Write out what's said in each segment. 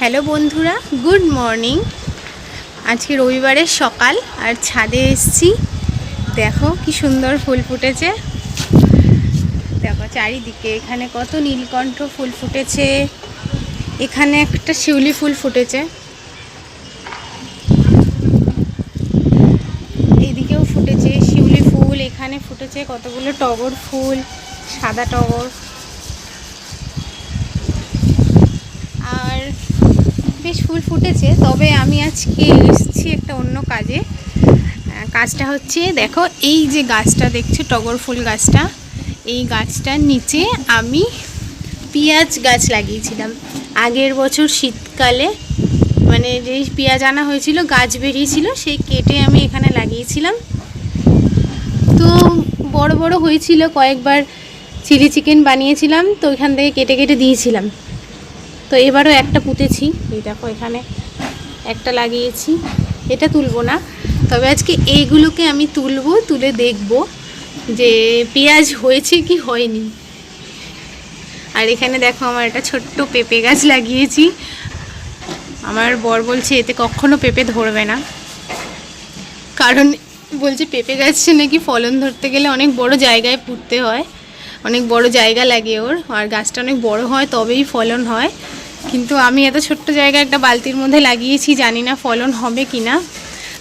Hello বন্ধুরা, good morning. আজকে রবিবারের সকাল, আর ছাদে এসছি। দেখো কি সুন্দর ফুল ফুটেছে। দেখো চারিদিকে এখানে কত নীলকণ্ঠ ফুল ফুটেছে। এখানে একটা শিউলি ফুল ফুটেছে। এদিকেও ফুটেছে শিউলি ফুল, এখানে ফুটেছে কতগুলো টগর ফুল, সাদা টগর আর বেশ ফুল ফুটেছে, তবে আমি আজকে এসেছি একটা অন্য কাজে। কাজটা হচ্ছে, দেখো, এই যে গাছটা দেখছ, টগর ফুল গাছটা, এই গাছটার নিচে আমি পেঁয়াজ গাছ লাগিয়েছিলাম। আগের বছর শীতকালে মানে যেই পেঁয়াজ আনা হয়েছিল, গাছ বেরিয়েছিল, সেই কেটে আমি এখানে লাগিয়েছিলাম। তো বড় বড় হয়েছিল, কয়েকবার চিলি চিকেন বানিয়েছিলাম, তো ওইখান থেকে কেটে কেটে দিয়েছিলাম। তো এবারও একটা পুঁতেছি। এই দেখো এখানে একটা লাগিয়েছি। এটা তুলবো না। তবে আজকে এইগুলোকে আমি তুলবো, তুলে দেখব যে পেঁয়াজ হয়েছে কি হয়নি। আর এখানে দেখো আমার একটা ছোট্ট পেঁপে গাছ লাগিয়েছি। আমার বর বলছে, এতে কখনো পেঁপে ধরবে না। কারণ বলছে, পেঁপে গাছে নাকি ফলন ধরতে গেলে অনেক বড় জায়গায় পুঁততে হয়। অনেক বড় জায়গা লাগে ওর। আর গাছটা অনেক বড় হয়, তবেই ফলন হয়। কিন্তু আমি এত ছোট্ট জায়গায় একটা বালতির মধ্যে লাগিয়েছি, জানি না ফলন হবে কি না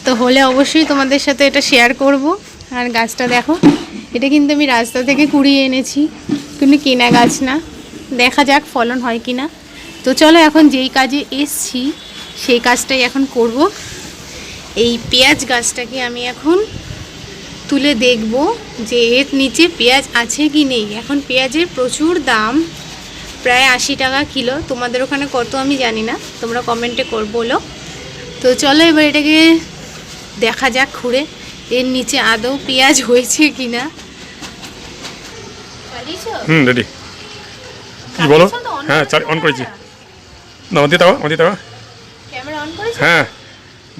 তো হলে অবশ্যই তোমাদের সাথে এটা শেয়ার করব। আর গাছটা দেখো, এটা কিন্তু আমি রাস্তা থেকে কুড়িয়ে এনেছি। কিন্তু কেনা গাছ না, দেখা যাক ফলন হয় কি না তো চলো এখন যেই কাজে এসছি, সেই কাজটাই এখন করব। এই পেঁয়াজ গাছটাকে আমি এখন তুলে দেখব যে এর নিচে পেঁয়াজ আছে কি নেই। এখন পেঁয়াজের প্রচুর দাম। প্রায় আশি টাকা কিলো। তোমাদের ওখানে কত আমি জানি না। তোমরা কমেন্টে কর বলো। তো চলো এবার এটাকে দেখা যাক খুঁড়ে এর নিচে আদৌ পেঁয়াজ হয়েছে কি না হুম রেডি কি বলো? হ্যাঁ চার অন করেছি। না আমাদের দাও আমাদের দাও ক্যামেরা অন করেছ? হ্যাঁ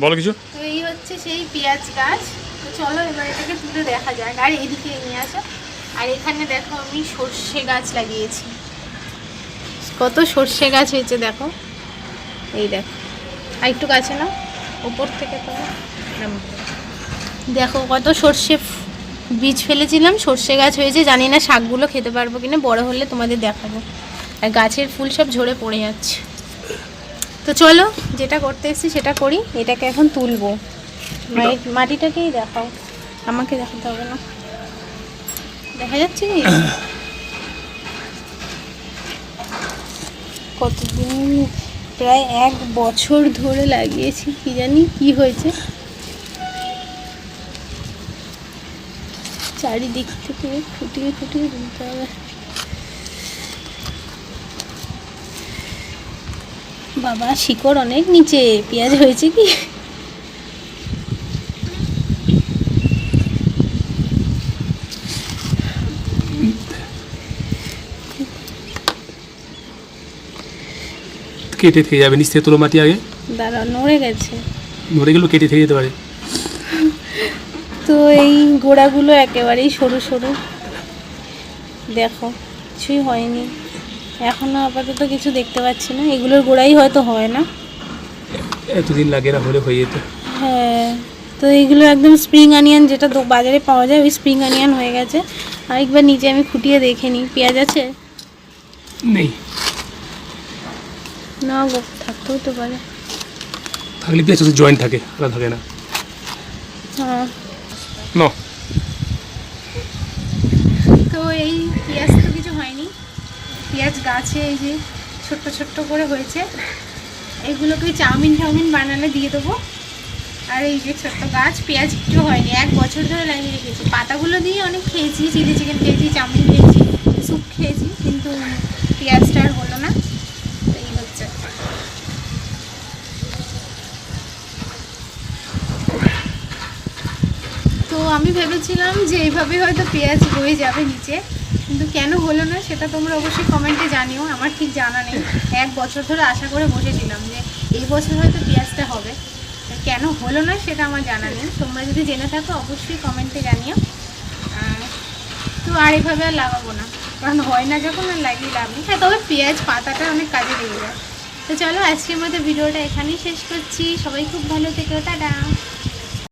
বলো কিছু। তো এই হচ্ছে সেই পেঁয়াজ গাছ। তো চলো এবার এটাকে তুলে দেখা যাক। আর এদিকে নিয়ে আসো। আর এখানে দেখো আমি সর্ষে গাছ লাগিয়েছি। কত সর্ষে গাছ হয়েছে দেখো। এই দেখো। আর একটু কাছে না ওপর থেকে তো দেখো কত সর্ষে বীজ ফেলেছিলাম সর্ষে গাছ হয়েছে। জানি না শাকগুলো খেতে পারব কিনা বড় হলে তোমাদের দেখাবো। আর গাছের ফুল সব ঝরে পড়ে যাচ্ছে। তো চলো যেটা করতে এসেছি সেটা করি এটাকে এখন তুলবো। মাটি- মাটিটাকেই দেখাও। আমাকে দেখাতে হবে না। দেখা যাচ্ছে কি? কতদিন? প্রায় এক বছর ধরে লাগিয়েছি, কি জানি কি হয়েছে। চারিদিক থেকে ফুটিয়ে ফুটিয়ে দিতে হবে। বাবা, শিকড় অনেক নিচে, পেঁয়াজ হয়েছে কি? কেটে থেকে যাবে নিচ থেকে তোলো মাটি আগে। দাঁড়া নড়ে গেছে। নড়ে গেলেও কেটে থেকে যেতে পারে। তো এই গোড়াগুলো একেবারেই সরু সরু। দেখো কিছুই হয়নি। এখনও আপাতত কিছু দেখতে পাচ্ছি না। এগুলোর গোড়াই হয়তো হয় না। এতদিন লাগে না হলে হয়ে যেত। হ্যাঁ তো এইগুলো একদম স্প্রিং অনিয়ন যেটা বাজারে পাওয়া যায় ওই স্প্রিং অনিয়ন হয়ে গেছে। আরেকবার নিচে আমি খুঁটিয়ে দেখে নিই। পেঁয়াজ আছে? নেই। না গো থাকতেও তো পারে। থাকলে পেঁয়াজ হচ্ছে জয়েন্ট থাকে আলাদা থাকে না। হ্যাঁ। ন। তো এই পেঁয়াজ তো কিছু হয়নি। পেঁয়াজ গাছে এই যে ছোট্ট ছোট্ট করে হয়েছে। এগুলোকে চাউমিন টাউমিন বানালে দিয়ে দেবো। আর এই যে ছোট্ট গাছ পেঁয়াজ একটু হয়নি এক বছর ধরে লাগিয়ে রেখেছি। পাতাগুলো দিয়ে অনেক খেয়েছি চিলি চিকেন খেয়েছি চাউমিন খেয়েছি স্যুপ খেয়েছি কিন্তু পেঁয়াজটা আর হলো না তো এই হচ্ছে তো আমি ভেবেছিলাম যে এইভাবে হয়তো পেঁয়াজ হয়ে যাবে নিচে, কিন্তু কেন হলো না সেটা তোমরা অবশ্যই কমেন্টে জানিও, আমার ঠিক জানা নেই। এক বছর ধরে আশা করে বসেছিলাম যে এই বছর হয়তো পেঁয়াজটা হবে। কেন হলো না সেটা আমার জানা নেই। তোমরা যদি জেনে থাকো, অবশ্যই কমেন্টে জানিও। তো আর এভাবে আর লাগাবো না, কারণ হয় না যখন আর লাগিয়ে লাভ নেই। হ্যাঁ তবে পেঁয়াজ পাতাটা অনেক কাজে লেগে যায়। তো চলো আজকের মতো ভিডিওটা এখানেই শেষ করছি। সবাই খুব ভালো থেকো, টাটা।